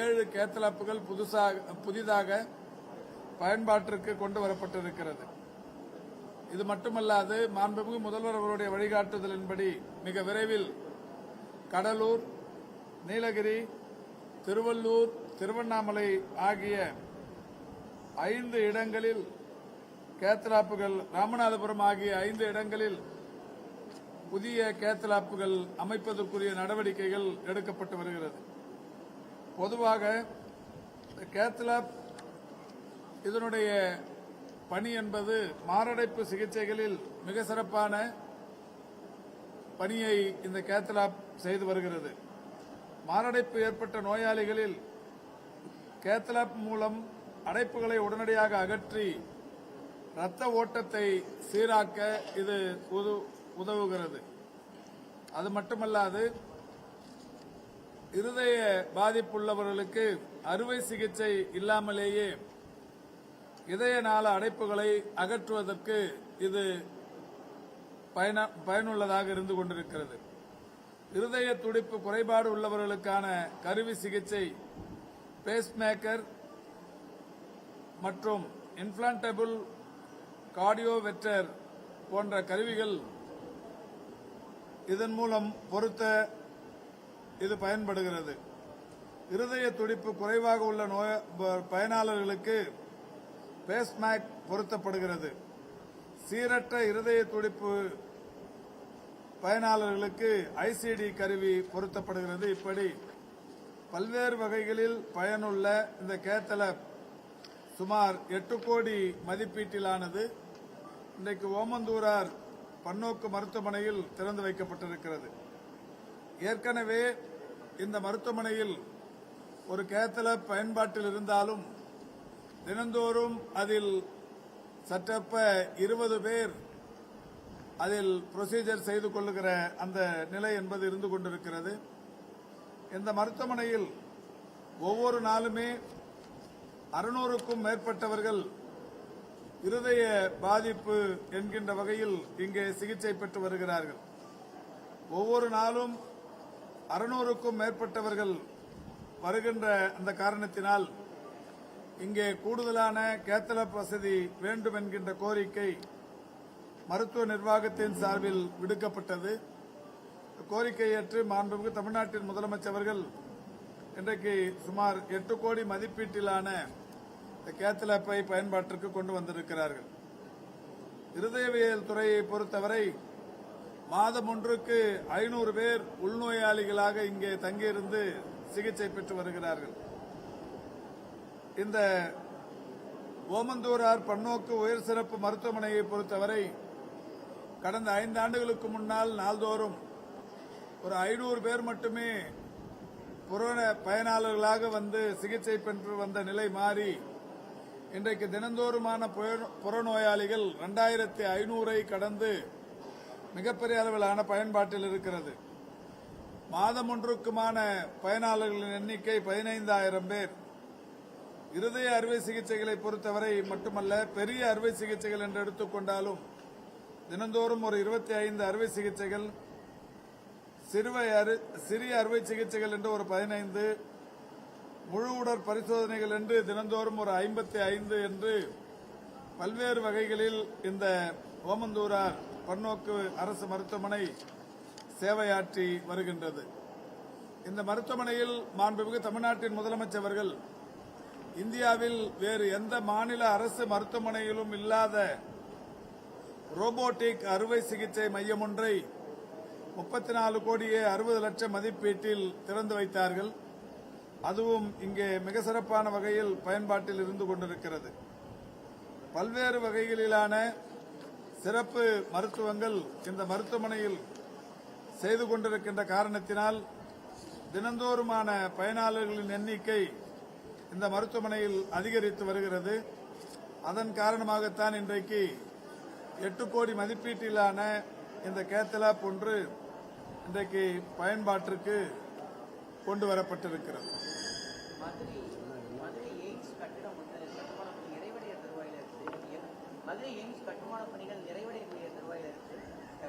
ஏழு கேத்தலாப்புகள் புதுசாக புதிதாக பயன்பாட்டிற்கு கொண்டு வரப்பட்டிருக்கிறது. இது மட்டுமல்லாது மாண்புமிகு முதல்வர் அவருடைய வழிகாட்டுதலின்படி மிக விரைவில் கடலூர் நீலகிரி திருவள்ளூர் திருவண்ணாமலை ஆகிய ஐந்து இடங்களில் கேத்தலாப்புகள் ராமநாதபுரம் ஆகிய ஐந்து இடங்களில் புதிய கேத்தலாப்புகள் அமைப்பதற்குரிய நடவடிக்கைகள் எடுக்கப்பட்டு வருகிறது. பொதுவாக கேத்லாப் இதனுடைய பணி என்பது மாரடைப்பு சிகிச்சைகளில் மிக சிறப்பான பணியை இந்த கேத்தலாப் செய்து வருகிறது. மாரடைப்பு ஏற்பட்ட நோயாளிகளில் கேத்தலாப் மூலம் அடைப்புகளை உடனடியாக அகற்றி இரத்த ஓட்டத்தை சீராக்க இது உதவுகிறது. அது மட்டுமல்லாது இருதய பாதிப்புள்ளவர்களுக்கு அறுவை சிகிச்சை இல்லாமலேயே இதய நாள அடைப்புகளை அகற்றுவதற்கு இது பயன- பயனுள்ளதாக இருந்து கொண்டிருக்கிறது. இருதய துடிப்பு குறைபாடு உள்ளவர்களுக்கான கருவி சிகிச்சை பேஸ்மேக்கர் மற்றும் இன்ஃபிளான்டபிள் கார்டியோவெட்டர் போன்ற கருவிகள் இதன் மூலம் பொருத்த இது பயன்படுகிறது. இருதய துடிப்பு குறைவாக உள்ள நோய ப- பயனாளர்களுக்கு பேஸ்மேக் பொருத்தப்படுகிறது. சீரற்ற இருதய துடிப்பு பயனாளர்களுக்கு ஐசிடி கருவி பொருத்தப்படுகிறது. இப்படி பல்வேறு வகைகளில் பயனுள்ள இந்த கேத்தலப் சுமார் எட்டு கோடி மதிப்பீட்டிலானது இன்றைக்கு ஓமந்தூரார் பன்னோக்கு மருத்துவமனையில் திறந்து வைக்கப்பட்டிருக்கிறது. ஏற்கனவே இந்த மருத்துவமனையில் ஒரு கேத்தல பயன்பாட்டில் இருந்தாலும் தினந்தோறும் அதில் சற்றப்ப இருபது பேர் அதில் ப்ரொசீஜர் செய்து கொள்ளுகிற அந்த நிலை என்பது இருந்து கொண்டிருக்கிறது. இந்த மருத்துவமனையில் ஒவ்வொரு நாளுமே அறுநூறுக்கும் மேற்பட்டவர்கள் இருதய பாதிப்பு என்கின்ற வகையில் இங்கே சிகிச்சை பெற்று வருகிறார்கள். ஒவ்வொரு நாளும் அறுநூறுக்கும் மேற்பட்டவர்கள் வருகின்ற அந்த காரணத்தினால் இங்கே கூடுதலான கேத்தலப் வசதி வேண்டும் என்கின்ற கோரிக்கை மருத்துவ நிர்வாகத்தின் சார்பில் விடுக்கப்பட்டது. கோரிக்கையற்று மாண்புமிகு தமிழ்நாட்டின் முதலமைச்சர்கள் இன்றைக்கு சுமார் எட்டு கோடி மதிப்பீட்டிலான கேத்தலப்பை பயன்பாட்டிற்கு கொண்டு வந்திருக்கிறார்கள். இருதயவியல் துறையை பொறுத்தவரை மாதம் ஒன்றுக்கு ஐநூறு பேர் உள்நோயாளிகளாக இங்கே தங்கியிருந்து சிகிச்சை பெற்று வருகிறார்கள். இந்த ஓமந்தூரார் பன்னோக்கு உயர் சிறப்பு மருத்துவமனையை பொறுத்தவரை கடந்த ஐந்து ஆண்டுகளுக்கு முன்னால் நாள்தோறும் ஒரு ஐநூறு பேர் மட்டுமே புறண பயனாளர்களாக வந்து சிகிச்சை பெற்று வந்த நிலை மாறி இன்றைக்கு தினந்தோறுமான புறநோயாளிகள் இரண்டாயிரத்தி ஐநூறை கடந்து மிகப்பெரிய அளவிலான பயன்பாட்டில் இருக்கிறது. மாதம் ஒன்றுக்குமான பயனாளர்களின் எண்ணிக்கை பதினைந்தாயிரம் பேர். இருதய அறுவை சிகிச்சைகளை பொறுத்தவரை மட்டுமல்ல பெரிய அறுவை சிகிச்சைகள் என்று எடுத்துக்கொண்டாலும் தினந்தோறும் ஒரு இருபத்தி ஐந்து அறுவை சிகிச்சைகள் சிறுவை அறு- சிறிய அறுவை சிகிச்சைகள் என்று ஒரு பதினைந்து முழு உடற் பரிசோதனைகள் என்று தினந்தோறும் ஒரு ஐம்பத்தி ஐந்து என்று பல்வேறு வகைகளில் இந்த ஓமந்தூரார் பன்னோக்கு அரசு மருத்துவமனை சேவையாற்றி வருகின்றது. இந்த மருத்துவமனையில் மாண்புமிகு தமிழ்நாட்டின் முதலமைச்சர் அவர்கள் இந்தியாவில் வேறு எந்த மாநில அரசு மருத்துவமனையிலும் இல்லாத ரோபோட்டிக் அறுவை சிகிச்சை மையம் ஒன்றை முப்பத்தி நாலு கோடியே அறுபது லட்சம் மதிப்பீட்டில் திறந்து வைத்தார்கள். அதுவும் இங்கே மிக சிறப்பான வகையில் பயன்பாட்டில் இருந்து கொண்டிருக்கிறது. பல்வேறு வகைகளிலான சிறப்பு மருத்துவங்கள் இந்த மருத்துவமனையில் செய்து கொண்டிருக்கின்ற காரணத்தினால் தினந்தோறுமான பயனாளர்களின் எண்ணிக்கை இந்த மருத்துவமனையில் அதிகரித்து வருகிறது. அதன் காரணமாகத்தான் இன்றைக்கு எட்டு கோடி மதிப்பீட்டிலான இந்த கேத்தலாப் ஒன்று இன்றைக்கு பயன்பாட்டிற்கு கொண்டு வரப்பட்டிருக்கிறது. மதுரை எய்ம்ஸ் கட்டுமான பணிகள் நிறைவடையக்கூடிய தருவாயில் இருக்கு அஹ், திறப்பு விழா எப்ப பிளான் பண்றாங்க தமிழக அரசுக்கு என்ன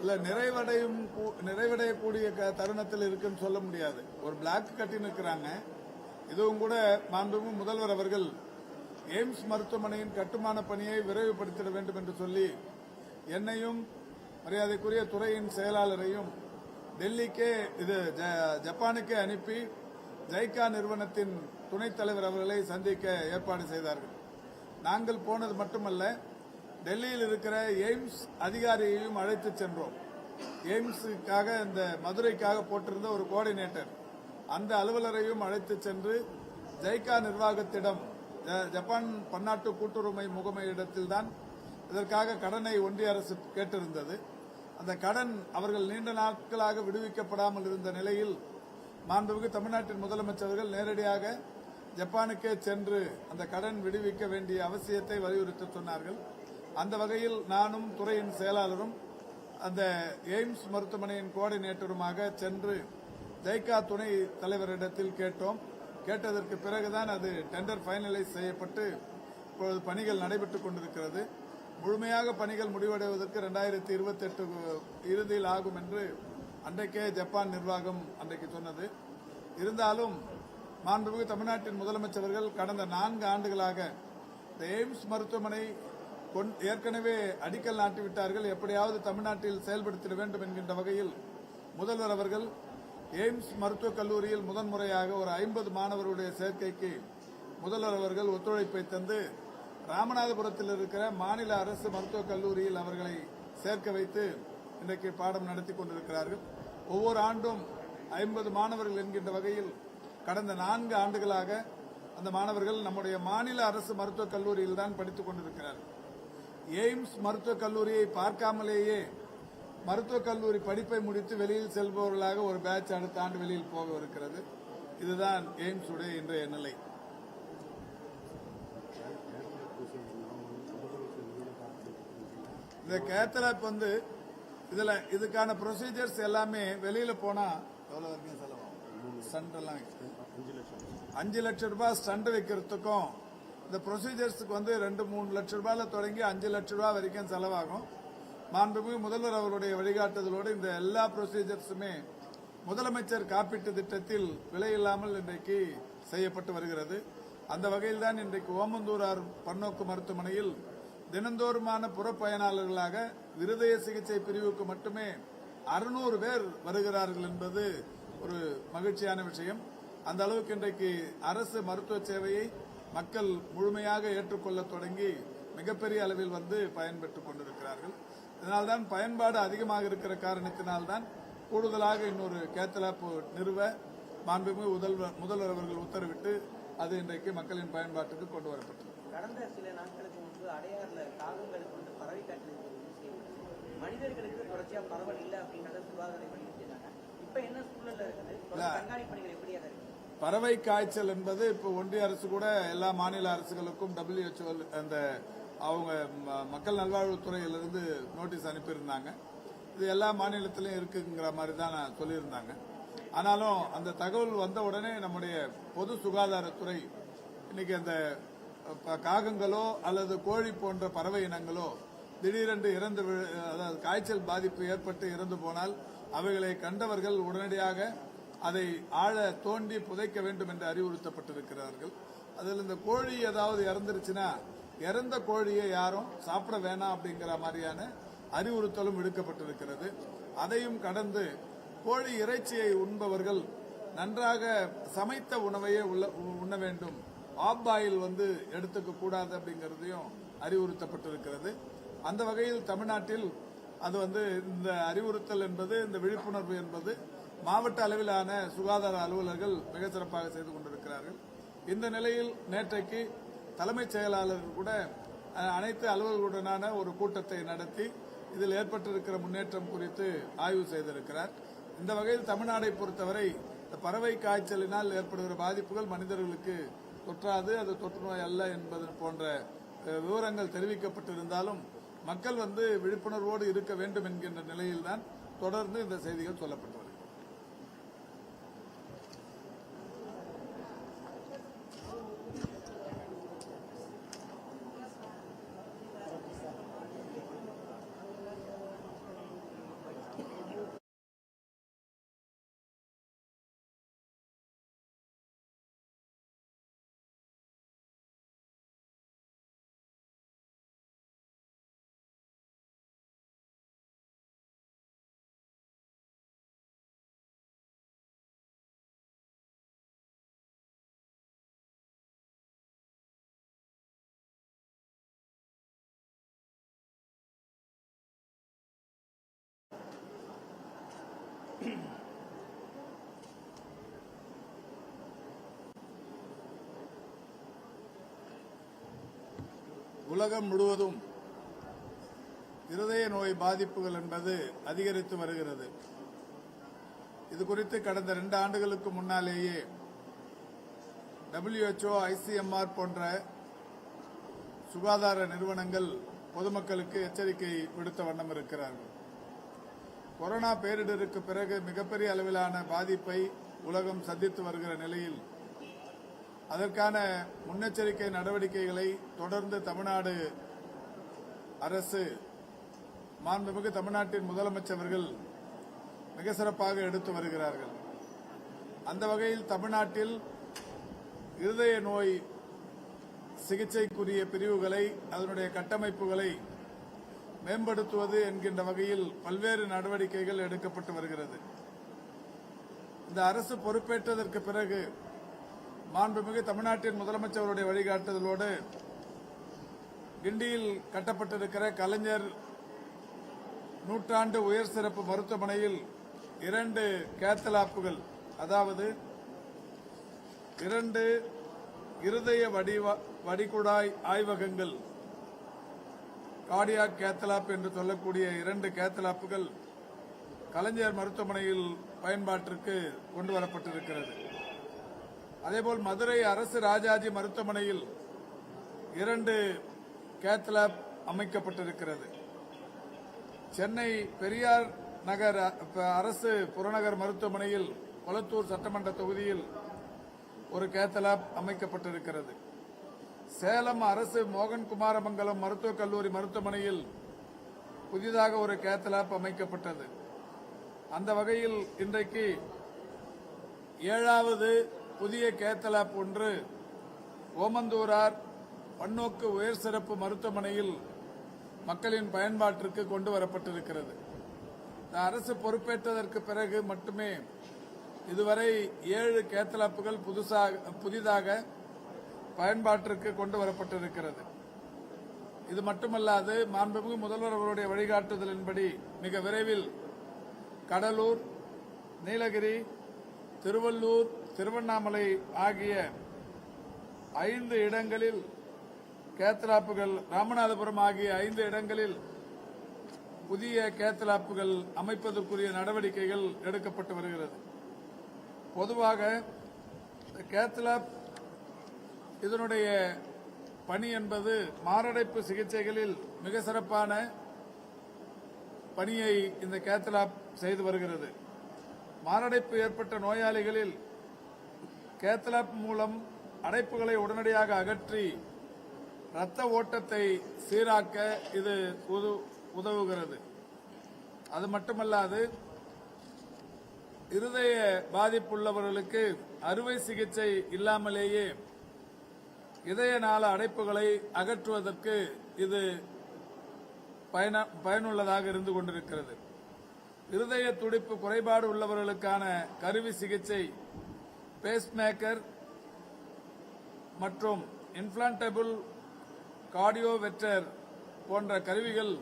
இல்ல நிறைவடையும் கூ- நிறைவடையக்கூடிய க- தருணத்தில் இருக்குன்னு சொல்ல முடியாது. ஒரு பிளாக் கட்டி நிற்கிறாங்க. இதுவும் கூட மாண்புமிகு முதல்வர் அவர்கள் எய்ம்ஸ் மருத்துவமனையின் கட்டுமான பணியை விரைவுபடுத்திட வேண்டும் என்று சொல்லி என்னையும் மரியாதைக்குரிய துறையின் செயலாளரையும் டெல்லிக்கே இது ஜ- ஜப்பானுக்கே அனுப்பி ஜைகா நிறுவனத்தின் துணைத் தலைவர் அவர்களை சந்திக்க ஏற்பாடு செய்தார்கள். நாங்கள் போனது மட்டுமல்ல டெல்லியில் இருக்கிற எய்ம்ஸ் அதிகாரியையும் அழைத்து சென்றோம். எய்ம்ஸுக்காக இந்த மதுரைக்காக போட்டிருந்த ஒரு கோஆர்டினேட்டர் அந்த அலுவலரையும் அழைத்து சென்று ஜைகா நிர்வாகத்திடம் ஜப்பான் பன்னாட்டு கூட்டுறவு முகமையிடத்தில்தான் இதற்காக கடனை ஒன்றிய அரசு கேட்டிருந்தது. அந்த கடன் அவர்கள் நீண்ட நாட்களாக விடுவிக்கப்படாமல் இருந்த நிலையில் மாண்புமிகு தமிழ்நாட்டின் முதலமைச்சர்கள் நேரடியாக ஜப்பானுக்கே சென்று அந்த கடன் விடுவிக்க வேண்டிய அவசியத்தை வலியுறுத்தி சொன்னார்கள். அந்த வகையில் நானும் துறையின் செயலாளரும் அந்த எய்ம்ஸ் மருத்துவமனையின் கோஆர்டினேட்டருமாக சென்று ஜெய்கா துணை தலைவரிடத்தில் கேட்டோம். கேட்டதற்கு பிறகுதான் அது டெண்டர் ஃபைனலைஸ் செய்யப்பட்டு இப்பொழுது பணிகள் நடைபெற்றுக் கொண்டிருக்கிறது. முழுமையாக பணிகள் முடிவடைவதற்கு ரெண்டாயிரத்தி இருபத்தி எட்டு இறுதியில் ஆகும் என்று அன்றைக்கே ஜப்பான் நிர்வாகம் அன்றைக்கு சொன்னது. இருந்தாலும் மாண்புமிகு தமிழ்நாட்டின் முதலமைச்சர்கள் கடந்த நான்கு ஆண்டுகளாக இந்த எய்ம்ஸ் மருத்துவமனை ஏற்கனவே அடிக்கல் நாட்டி விட்டார்கள் எப்படியாவது தமிழ்நாட்டில் செயல்படுத்திட வேண்டும் என்கின்ற வகையில் முதல்வர் அவர்கள் எய்ம்ஸ் மருத்துவக் கல்லூரியில் முதன்முறையாக ஒரு ஐம்பது மாணவர்களுடைய சேர்க்கைக்கு முதல்வர் அவர்கள் ஒத்துழைப்பை தந்து ராமநாதபுரத்தில் இருக்கிற மாநில அரசு மருத்துவக் கல்லூரியில் அவர்களை சேர்க்க வைத்து இன்றைக்கு பாடம் நடத்தி கொண்டிருக்கிறார்கள். ஒவ்வொரு ஆண்டும் ஐம்பது மாணவர்கள் என்கின்ற வகையில் கடந்த நான்கு ஆண்டுகளாக அந்த மாணவர்கள் நம்முடைய மாநில அரசு மருத்துவக் கல்லூரியில் தான் படித்துக் கொண்டிருக்கிறார்கள். எய்ம்ஸ் மருத்துவக் கல்லூரியை பார்க்காமலேயே மருத்துவக் கல்லூரி படிப்பை முடித்து வெளியில் செல்பவர்களாக ஒரு பேட்ச் அடுத்த ஆண்டு வெளியில் போக இருக்கிறது இதுதான் எய்ம்ஸ் உடைய இன்றைய நிலை. இந்த கேத்தலாப் வந்து இதுல இதுக்கான ப்ரொசீஜர்ஸ் எல்லாமே வெளியில போனா எவ்வளவு வரைக்கும் செலவாகும்? ஸ்டண்ட் அஞ்சு லட்சம். ரூபாய் ஸ்டண்ட் வைக்கிறதுக்கும் இந்த ப்ரொசீஜர்ஸுக்கு வந்து ரெண்டு மூணு லட்ச ரூபாயில் தொடங்கி அஞ்சு லட்ச ரூபா வரைக்கும் செலவாகும். மாண்புமிகு முதல்வர் அவருடைய வழிகாட்டுதலோடு இந்த எல்லா ப்ரொசீஜர்ஸுமே முதலமைச்சர் காப்பீட்டு திட்டத்தில் விலையில்லாமல் இன்றைக்கு செய்யப்பட்டு வருகிறது. அந்த வகையில் தான் இன்றைக்கு ஓமந்தூரார் பன்னோக்கு மருத்துவமனையில் தினந்தோறுமான புறப்பயனாளர்களாக இருதய சிகிச்சை பிரிவுக்கு மட்டுமே அறுநூறு பேர் வருகிறார்கள் என்பது ஒரு மகிழ்ச்சியான விஷயம். அந்த அளவுக்கு இன்றைக்கு அரசு மருத்துவ சேவையை மக்கள் முழுமையாக ஏற்றுக்கொள்ள தொடங்கி மிகப்பெரிய அளவில் வந்து பயன்பெற்றுக் கொண்டிருக்கிறார்கள். இதனால்தான் பயன்பாடு அதிகமாக இருக்கிற காரணத்தினால்தான் கூடுதலாக இன்னொரு கேத்தலாப் நிறுவ மாண்புமிகு முதல்வர் முதல்வர் அவர்கள் உத்தரவிட்டு அது இன்றைக்கு மக்களின் பயன்பாட்டுக்கு கொண்டு வரப்பட்டது. கடந்த சில நாட்களுக்கு முன்பு அடையாறுல காகங்களுக்கு வந்து பறவை காய்ச்சல் மனிதர்களுக்கு தொடர்ச்சியா பரவல் இல்லை அப்படின்றத சுகாதார இப்ப என்ன சூழல்ல இருக்குது? கண்காணிப்பு பணிகள் எப்படியாக இருக்கு? பறவை காய்ச்சல் என்பது இப்போ ஒன்றிய அரசு கூட எல்லா மாநில அரசுகளுக்கும் டபிள்யூஹெச்ஓ அந்த அவங்க ம- மக்கள் நல்வாழ்வுத்துறையிலிருந்து நோட்டீஸ் அனுப்பியிருந்தாங்க. இது எல்லா மாநிலத்திலும் இருக்குங்கிற மாதிரி தான் நான் சொல்லியிருந்தாங்க. ஆனாலும் அந்த தகவல் வந்த உடனே நம்முடைய பொது சுகாதாரத்துறை இன்னைக்கு அந்த ப- காகங்களோ அல்லது கோழி போன்ற பறவை இனங்களோ திடீரென்று இறந்து அதாவது காய்ச்சல் பாதிப்பு ஏற்பட்டு இறந்து போனால் அவைகளை கண்டவர்கள் உடனடியாக அதை ஆழ தோண்டி புதைக்க வேண்டும் என்று அறிவுறுத்தப்பட்டிருக்கிறார்கள். அதில் இந்த கோழி ஏதாவது இறந்துருச்சுன்னா இறந்த கோழியை யாரும் சாப்பிட வேணாம் அப்படிங்கிற மாதிரியான அறிவுறுத்தலும் விடுக்கப்பட்டிருக்கிறது அதையும் கடந்து கோழி இறைச்சியை உண்பவர்கள் நன்றாக சமைத்த உணவையே உள்ள- உண்ண வேண்டும். ஆப்பாயில் வந்து எடுத்துக்க கூடாது அப்படிங்கறதையும் அறிவுறுத்தப்பட்டிருக்கிறது. அந்த வகையில் தமிழ்நாட்டில் அது வந்து இந்த அறிவுறுத்தல் என்பது இந்த விழிப்புணர்வு என்பது மாவட்ட அளவிலான சுகாதார அலுவலர்கள் மிக சிறப்பாக செய்து கொண்டிருக்கிறார்கள். இந்த நிலையில் நேற்றைக்கு தலைமைச் செயலாளர் கூட அனைத்து அலுவலர்களுடனான ஒரு கூட்டத்தை நடத்தி இதில் ஏற்பட்டிருக்கிற முன்னேற்றம் குறித்து ஆய்வு செய்திருக்கிறார். இந்த வகையில் தமிழ்நாடை பொறுத்தவரை இந்த பறவை காய்ச்சலினால் ஏற்படுகிற பாதிப்புகள் மனிதர்களுக்கு தொற்றாது அது தொற்று நோய் அல்ல என்பது போன்ற விவரங்கள் தெரிவிக்கப்பட்டிருந்தாலும் மக்கள் வந்து விழிப்புணர்வோடு இருக்க வேண்டும் என்கின்ற நிலையில்தான் தொடர்ந்து இந்த செய்திகள் சொல்லப்பட்டு வருகிறது உலகம் முழுவதும் இருதய நோய் பாதிப்புகள் என்பது அதிகரித்து வருகிறது. இது குறித்து கடந்த ரெண்டு ஆண்டுகளுக்கு முன்னாலேயே டபிள்யூஹெச்ஓ ஐசிஎம்ஆர் போன்ற சுகாதார நிறுவனங்கள் பொதுமக்களுக்கு எச்சரிக்கை விடுத்த வண்ணம் இருக்கிறார்கள். கொரோனா பேரிடருக்கு பிறகு மிகப்பெரிய அளவிலான பாதிப்பை உலகம் சந்தித்து வருகிற நிலையில் அதற்கான முன்னெச்சரிக்கை நடவடிக்கைகளை தொடர்ந்து தமிழ்நாடு அரசு மாண்புமிகு தமிழ்நாட்டின் முதலமைச்சர்கள் மிக சிறப்பாக எடுத்து வருகிறார்கள். அந்த வகையில் தமிழ்நாட்டில் இருதய நோய் சிகிச்சைக்குரிய பிரிவுகளை அதனுடைய கட்டமைப்புகளை மேம்படுத்துவது என்கின்ற வகையில் பல்வேறு நடவடிக்கைகள் எடுக்கப்பட்டு வருகிறது. இந்த அரசு பொறுப்பேற்றதற்கு பிறகு மாண்புமிகு தமிழ்நாட்டின் முதலமைச்சருடைய வழிகாட்டுதலோடு கிண்டியில் கட்டப்பட்டிருக்கிற கலைஞர் நூற்றாண்டு உயர் சிறப்பு மருத்துவமனையில் இரண்டு கேத்தலாப்புகள் அதாவது இரண்டு இருதய வடிவ வடிகுடாய் ஆய்வகங்கள் கார்டியாக் கேத்தலாப் என்று சொல்லக்கூடிய இரண்டு கேத்தலாப்புகள் கலைஞர் மருத்துவமனையில் பயன்பாட்டிற்கு கொண்டு வரப்பட்டிருக்கிறது. அதேபோல் மதுரை அரசு ராஜாஜி மருத்துவமனையில் இரண்டு கேத்லாப் அமைக்கப்பட்டிருக்கிறது. சென்னை பெரியார் நகர் அரசு புறநகர் மருத்துவமனையில் கொளத்தூர் சட்டமன்ற தொகுதியில் ஒரு கேத்தலாப் அமைக்கப்பட்டிருக்கிறது. சேலம் அரசு மோகன் குமாரமங்கலம் மருத்துவக் கல்லூரி மருத்துவமனையில் புதிதாக ஒரு கேத்தலாப் அமைக்கப்பட்டது. அந்த வகையில் இன்றைக்கு ஏழாவது புதிய கேத்தலாப் ஒன்று. ஓமந்தூரார் பன்னோக்கு உயர் சிறப்பு மருத்துவமனையில் மக்களின் பயன்பாட்டிற்கு கொண்டு வரப்பட்டிருக்கிறது. இந்த அரசு பொறுப்பேற்றதற்கு பிறகு மட்டுமே இதுவரை ஏழு கேத்தலாப்புகள் புதுசாக புதிதாக பயன்பாட்டிற்கு கொண்டு வரப்பட்டிருக்கிறது. இது மட்டுமல்லாது மாண்புமிகு முதல்வர் அவருடைய வழிகாட்டுதலின்படி மிக விரைவில் கடலூர் நீலகிரி திருவள்ளூர் திருவண்ணாமலை ஆகிய ஐந்து இடங்களில் கேத்தலாப்புகள் ராமநாதபுரம் ஆகிய ஐந்து இடங்களில் புதிய கேத்தலாப்புகள் அமைப்பதற்குரிய நடவடிக்கைகள் எடுக்கப்பட்டு வருகிறது. பொதுவாக கேத்தலாப் இதனுடைய பணி என்பது மாரடைப்பு சிகிச்சைகளில் மிக சிறப்பான பணியை இந்த கேத்தலாப் செய்து வருகிறது. மாரடைப்பு ஏற்பட்ட நோயாளிகளில் கேத்லாப் மூலம் அடைப்புகளை உடனடியாக அகற்றி இரத்த ஓட்டத்தை சீராக்க இது உதவுகிறது. அது மட்டுமல்லாது இருதய பாதிப்புள்ளவர்களுக்கு அறுவை சிகிச்சை இல்லாமலேயே இதய நாள அடைப்புகளை அகற்றுவதற்கு இது பயன- பயனுள்ளதாக இருந்து கொண்டிருக்கிறது. இருதய துடிப்பு குறைபாடு உள்ளவர்களுக்கான கருவி சிகிச்சை பேஸ்மேக்கர் மற்றும் இன்ஃபிளான்டபிள் கார்டியோவெட்டர் போன்ற கருவிகள்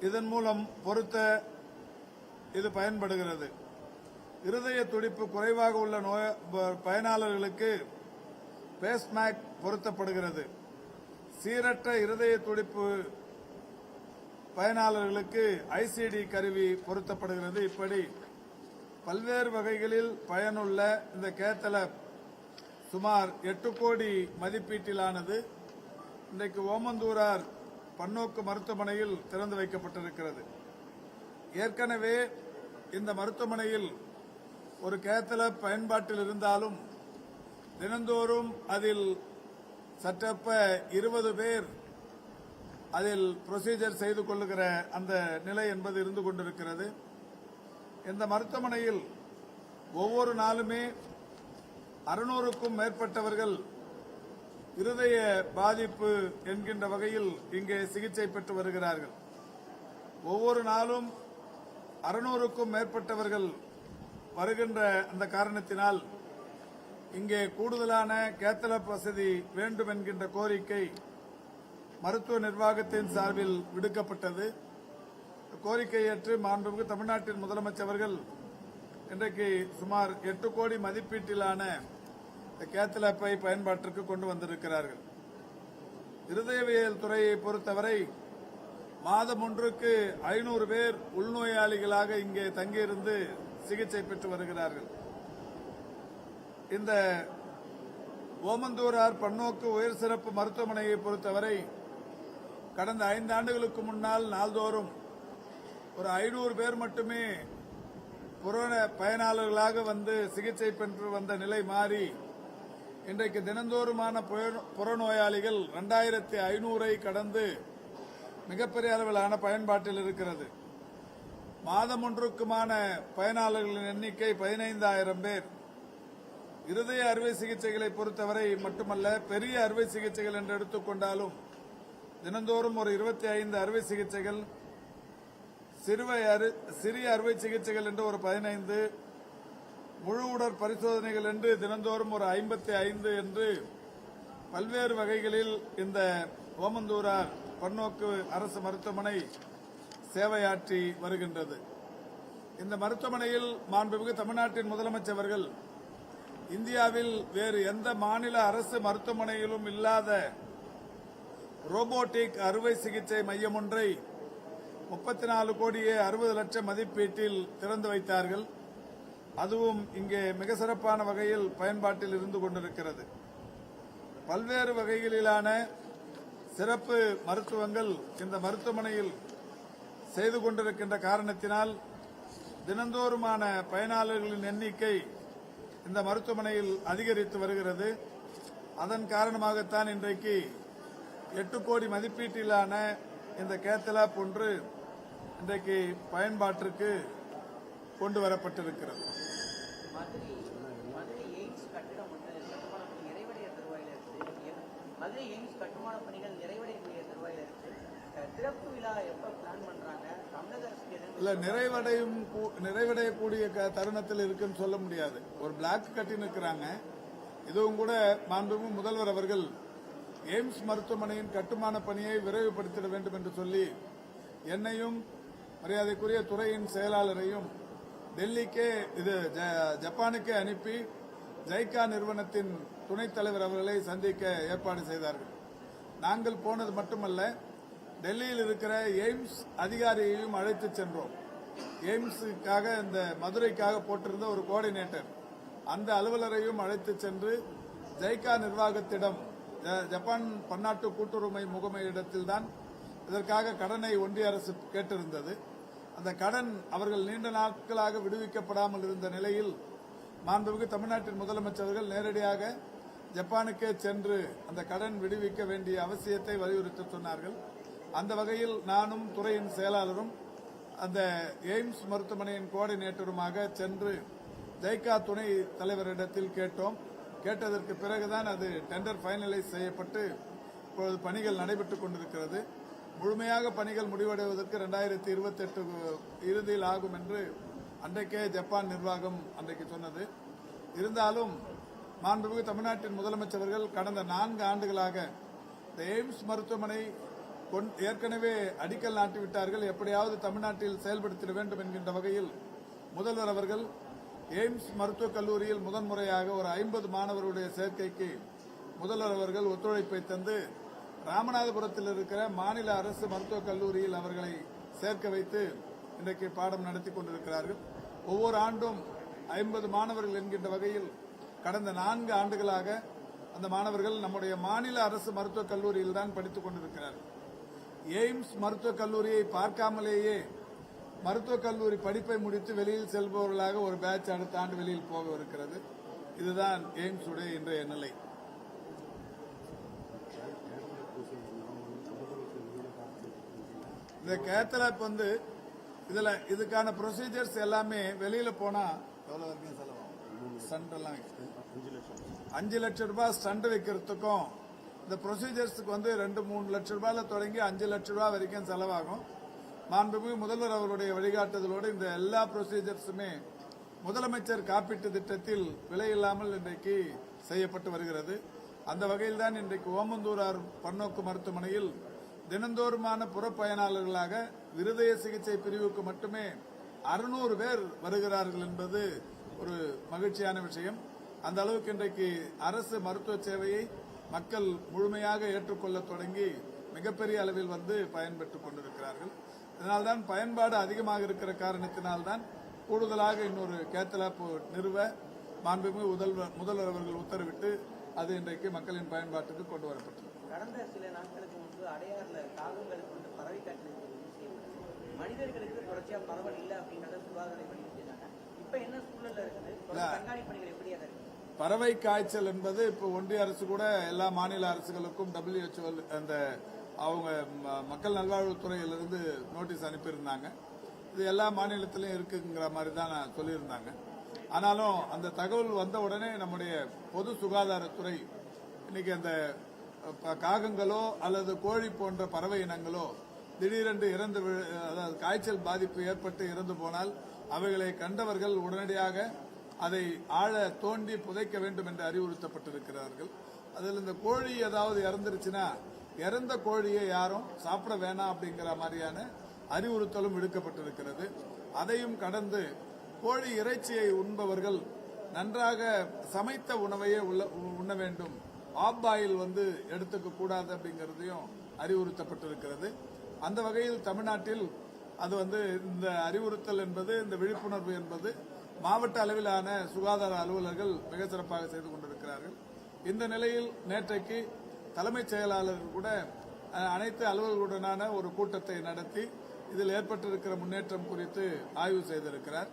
இதன் மூலம் பொருத்த இது பயன்படுகிறது. இருதய துடிப்பு குறைவாக உள்ள நோய ப- பயனாளர்களுக்கு பேஸ்மேக் பொருத்தப்படுகிறது. சீரற்ற இருதய துடிப்பு பயனாளர்களுக்கு ஐசிடி கருவி பொருத்தப்படுகிறது. இப்படி பல்வேறு வகைகளில் பயனுள்ள இந்த கேத்தல சுமார் எட்டு கோடி மதிப்பீட்டிலானது இன்றைக்கு ஓமந்தூரார் பன்னோக்கு மருத்துவமனையில் திறந்து வைக்கப்பட்டிருக்கிறது. ஏற்கனவே இந்த மருத்துவமனையில் ஒரு கேத்தல பயன்பாட்டில் இருந்தாலும் தினந்தோறும் அதில் சற்றப்ப இருபது பேர் அதில் ப்ரொசீஜர் செய்து கொள்ளுகிற அந்த நிலை என்பது இருந்து கொண்டிருக்கிறது. இந்த மருத்துவமனையில் ஒவ்வொரு நாளுமே அறுநூறுக்கும் மேற்பட்டவர்கள் இருதய பாதிப்பு என்கின்ற வகையில் இங்கே சிகிச்சை பெற்று வருகிறார்கள். ஒவ்வொரு நாளும் அறுநூறுக்கும் மேற்பட்டவர்கள் வருகின்ற அந்த காரணத்தினால் இங்கே கூடுதலான கேத்தலப் வசதி வேண்டும் என்கின்ற கோரிக்கை மருத்துவ நிர்வாகத்தின் சார்பில் விடுக்கப்பட்டது. கோரிக்கை ஏற்று மாண்புமிகு தமிழ்நாட்டின் முதலமைச்சர் அவர்கள் இன்றைக்கு சுமார் எட்டு கோடி மதிப்பீட்டிலான கேத்தலப்பை பயன்பாட்டிற்கு கொண்டு வந்திருக்கிறார்கள். இருதயவியல் துறையை பொறுத்தவரை மாதம் ஒன்றுக்கு ஐநூறு பேர் உள்நோயாளிகளாக இங்கே தங்கியிருந்து சிகிச்சை பெற்று வருகிறார்கள். இந்த ஓமந்தூரார் பன்னோக்கு உயர் சிறப்பு மருத்துவமனையை பொறுத்தவரை கடந்த ஐந்து ஆண்டுகளுக்கு முன்னால் நாள்தோறும் ஒரு ஐநூறு பேர் மட்டுமே கொரோனா பயனாளர்களாக வந்து சிகிச்சை பெற்று வந்த நிலை மாறி இன்றைக்கு தினந்தோறுமான புறநோயாளிகள் இரண்டாயிரத்தி ஐநூறை கடந்து மிகப்பெரிய அளவிலான பயன்பாட்டில் இருக்கிறது. மாதம் ஒன்றுக்குமான பயனாளர்களின் எண்ணிக்கை பதினைந்தாயிரம் பேர். இருதய அறுவை சிகிச்சைகளை பொறுத்தவரை மட்டுமல்ல பெரிய அறுவை சிகிச்சைகள் என்று எடுத்துக்கொண்டாலும் தினந்தோறும் ஒரு இருபத்தி ஐந்து அறுவை சிகிச்சைகள் சிறுவை அறு சிறிய அறுவை சிகிச்சைகள் என்று ஒரு பதினைந்து முழு உடற் பரிசோதனைகள் என்று தினந்தோறும் ஒரு ஐம்பத்தி ஐந்து என்று பல்வேறு வகைகளில் இந்த ஓமந்தூரார் பன்னோக்கு அரசு மருத்துவமனை சேவையாற்றி வருகின்றது. இந்த மருத்துவமனையில் மாண்புமிகு தமிழ்நாட்டின் முதலமைச்சர்கள் இந்தியாவில் வேறு எந்த மாநில அரசு மருத்துவமனையிலும் இல்லாத ரோபோட்டிக் அறுவை சிகிச்சை மையம் ஒன்றை முப்பத்தி நாலு கோடியே அறுபது லட்சம் மதிப்பீட்டில் திறந்து வைத்தார்கள். அதுவும் இங்கே மிக சிறப்பான வகையில் பயன்பாட்டில் இருந்து கொண்டிருக்கிறது. பல்வேறு வகைகளிலான சிறப்பு மருத்துவங்கள் இந்த மருத்துவமனையில் செய்து கொண்டிருக்கின்ற காரணத்தினால் தினந்தோறுமான பயனாளர்களின் எண்ணிக்கை இந்த மருத்துவமனையில் அதிகரித்து வருகிறது. அதன் காரணமாகத்தான் இன்றைக்கு எட்டு கோடி மதிப்பீட்டிலான இந்த கேத்தலாப் ஒன்று இன்றைக்கு பயன்பாட்டிற்கு கொண்டு வரப்பட்டிருக்கிறது. மதுரை எய்ம்ஸ் கட்டுமான பணிகள் நிறைவடையக்கூடிய தருவாயில் இருக்கு அஹ் திறப்பு விழா எப்ப பிளான் பண்றாங்க? தமிழக அரசுக்கு எதுவும் இல்ல நிறைவடையும் நிறைவடையக்கூடிய தருணத்தில் இருக்குன்னு சொல்ல முடியாது. ஒரு பிளாக் கட்டி நிற்கிறாங்க இதுவும் கூட மாண்புமிகு முதல்வர் அவர்கள் எய்ம்ஸ் மருத்துவமனையின் கட்டுமான பணியை விரைவுபடுத்திட வேண்டும் என்று சொல்லி என்னையும் மரியாதைக்குரிய துறையின் செயலாளரையும் டெல்லிக்கே இது ஜ- ஜப்பானுக்கே அனுப்பி ஜைகா நிறுவனத்தின் துணைத் தலைவர் அவர்களை சந்திக்க ஏற்பாடு செய்தார்கள். நாங்கள் போனது மட்டுமல்ல டெல்லியில் இருக்கிற எய்ம்ஸ் அதிகாரியையும் அழைத்து சென்றோம். எய்ம்ஸுக்காக இந்த மதுரைக்காக போட்டிருந்த ஒரு கோஆர்டினேட்டர் அந்த அலுவலரையும் அழைத்து சென்று ஜைகா நிர்வாகத்திடம் ஜ- ஜப்பான் பன்னாட்டு கூட்டுறவு முகமையிடத்தில்தான் இதற்காக கடனை ஒன்றிய அரசு கேட்டிருந்தது. அந்த கடன் அவர்கள் நீண்ட நாட்களாக விடுவிக்கப்படாமல் இருந்த நிலையில் மாண்புமிகு தமிழ்நாட்டின் முதலமைச்சர்கள் நேரடியாக ஜப்பானுக்கே சென்று அந்த கடன் விடுவிக்க வேண்டிய அவசியத்தை வலியுறுத்தி சொன்னார்கள். அந்த வகையில் நானும் துறையின் செயலாளரும் அந்த எய்ம்ஸ் மருத்துவமனையின் கோஆர்டினேட்டருமாக சென்று ஜைகா துணை தலைவரிடத்தில் கேட்டோம். கேட்டதற்கு பிறகுதான் அது டெண்டர் ஃபைனலைஸ் செய்யப்பட்டு இப்பொழுது பணிகள் நடைபெற்றுக் கொண்டிருக்கிறது. முழுமையாக பணிகள் முடிவடைவதற்கு ரெண்டாயிரத்தி இருபத்தி எட்டு இறுதியில் ஆகும் என்று அன்றைக்கே ஜப்பான் நிர்வாகம் அன்றைக்கு சொன்னது. இருந்தாலும் மாண்புமிகு தமிழ்நாட்டின் முதலமைச்சர்கள் கடந்த நான்கு ஆண்டுகளாக இந்த எய்ம்ஸ் மருத்துவமனை கொண்- ஏற்கனவே அடிக்கல் நாட்டி விட்டார்கள் எப்படியாவது தமிழ்நாட்டில் செயல்படுத்திட வேண்டும் என்கின்ற வகையில் முதல்வர் அவர்கள் எய்ம்ஸ் மருத்துவக் கல்லூரியில் முதன்முறையாக ஒரு ஐம்பது மாணவருடைய சேர்க்கைக்கு முதல்வர் அவர்கள் ஒத்துழைப்பை தந்து ராமநாதபுரத்தில் இருக்கிற மாநில அரசு மருத்துவக் கல்லூரியில் அவர்களை சேர்க்க வைத்து இன்றைக்கு பாடம் நடத்தி கொண்டிருக்கிறார்கள். ஒவ்வொரு ஆண்டும் ஐம்பது மாணவர்கள் என்கின்ற வகையில் கடந்த நான்கு ஆண்டுகளாக அந்த மாணவர்கள் நம்முடைய மாநில அரசு மருத்துவக் கல்லூரியில் தான் படித்துக் கொண்டிருக்கிறார்கள். எய்ம்ஸ் மருத்துவக் கல்லூரியை பார்க்காமலேயே மருத்துவக் கல்லூரி படிப்பை முடித்து வெளியில் செல்பவர்களாக ஒரு பேட்ச் அடுத்த ஆண்டு வெளியில் போக இருக்கிறது இதுதான் எய்ம்ஸ் உடைய இன்றைய நிலை. இந்த கேத்தலாப் வந்து இதுல இதுக்கான ப்ரொசீஜர்ஸ் எல்லாமே வெளியில போனா எவ்வளவு வரைக்கும் செலவாகும்? ஸ்டண்ட் எல்லாம் அஞ்சு லட்சம். ரூபாய் ஸ்டண்ட் வைக்கிறதுக்கும் இந்த ப்ரொசீஜர்ஸுக்கு வந்து ரெண்டு மூணு லட்சம் ரூபாயில தொடங்கி அஞ்சு லட்சம் ரூபாய் வரைக்கும் செலவாகும். மாண்புமிகு முதல்வர் அவருடைய வழிகாட்டுதலோடு இந்த எல்லா ப்ரொசீஜர்ஸுமே முதலமைச்சர் காப்பீட்டு திட்டத்தில் விலையில்லாமல் இன்றைக்கு செய்யப்பட்டு வருகிறது. அந்த வகையில் தான் இன்றைக்கு ஓமந்தூரார் பன்னோக்கு மருத்துவமனையில் தினந்தோறுமான புறப்பயனாளர்களாக இருதய சிகிச்சை பிரிவுக்கு மட்டுமே அறுநூறு பேர் வருகிறார்கள் என்பது ஒரு மகிழ்ச்சியான விஷயம். அந்த அளவுக்கு இன்றைக்கு அரசு மருத்துவ சேவையை மக்கள் முழுமையாக ஏற்றுக்கொள்ள தொடங்கி மிகப்பெரிய அளவில் வந்து பயன்பெற்றுக் கொண்டிருக்கிறார்கள். இதனால்தான் பயன்பாடு அதிகமாக இருக்கிற காரணத்தினால்தான் கூடுதலாக இன்னொரு கேத்தலாப் நிறுவ மாண்புமிகு முதல்வர் அவர்கள் உத்தரவிட்டு அது இன்றைக்கு மக்களின் பயன்பாட்டுக்கு கொண்டு வரப்பட்டது கடந்த சில நாட்களுக்கு அடையாறுல காகங்களுக்கு வந்து பறவை செய்யப்பட்டது மனிதர்களுக்கு தொடர்ச்சியா பரவல் இல்லை அப்படின்றத சுகாதார வலியுறுத்தினாங்க இப்ப என்ன சூழல்ல இருக்குது? கண்காணிப்பு பணிகள் எப்படியாக இருக்கு? பறவை காய்ச்சல் என்பது இப்போ ஒன்றிய அரசு கூட எல்லா மாநில அரசுகளுக்கும் WHO அந்த அவங்க மக்கள் நல்வாழ்வுத்துறையிலிருந்து நோட்டீஸ் அனுப்பியிருந்தாங்க. இது எல்லா மாநிலத்திலும் இருக்குங்கிற மாதிரி தான் சொல்லியிருந்தாங்க. ஆனாலும் அந்த தகவல் வந்த உடனே நம்முடைய பொது சுகாதாரத்துறை இன்னைக்கு அந்த காகங்களோ அல்லது கோழி போன்ற பறவை இனங்களோ திடீரென்று இறந்து அதாவது காய்ச்சல் பாதிப்பு ஏற்பட்டு இறந்து போனால் அவைகளை கண்டவர்கள் உடனடியாக அதை ஆழ தோண்டி புதைக்க வேண்டும் என்று அறிவுறுத்தப்பட்டிருக்கிறார்கள். அதில் இந்த கோழி ஏதாவது இறந்துருச்சுன்னா இறந்த கோழியை யாரும் சாப்பிட வேணாம் அப்படிங்கிற மாதிரியான அறிவுறுத்தலும் விடுக்கப்பட்டிருக்கிறது. அதையும் கடந்து கோழி இறைச்சியை உண்பவர்கள் நன்றாக சமைத்த உணவையே உள்ள- உண்ண வேண்டும். ஆப் ஆயில் வந்து எடுத்துக்க கூடாது அப்படிங்கிறதையும் அறிவுறுத்தப்பட்டிருக்கிறது. அந்த வகையில் தமிழ்நாட்டில் அது வந்து இந்த அறிவுறுத்தல் என்பது இந்த விழிப்புணர்வு என்பது மாவட்ட அளவிலான சுகாதார அலுவலர்கள் மிக சிறப்பாக செய்து கொண்டிருக்கிறார்கள். இந்த நிலையில் நேற்றைக்கு தலைமைச் செயலாளர் கூட அனைத்து அலுவலர்களுடனான ஒரு கூட்டத்தை நடத்தி இதில் ஏற்பட்டிருக்கிற முன்னேற்றம் குறித்து ஆய்வு செய்திருக்கிறார்.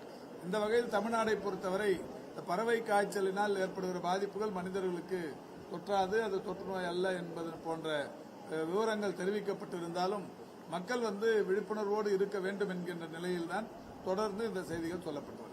இந்த வகையில் தமிழ்நாடை பொறுத்தவரை இந்த பறவை காய்ச்சலினால் ஏற்படுகிற பாதிப்புகள் மனிதர்களுக்கு தொற்றாது அது தொற்று நோய் அல்ல என்பது போன்ற விவரங்கள் தெரிவிக்கப்பட்டிருந்தாலும் மக்கள் வந்து விழிப்புணர்வோடு இருக்க வேண்டும் என்கின்ற நிலையில்தான் தொடர்ந்து இந்த செய்திகள் சொல்லப்பட்டு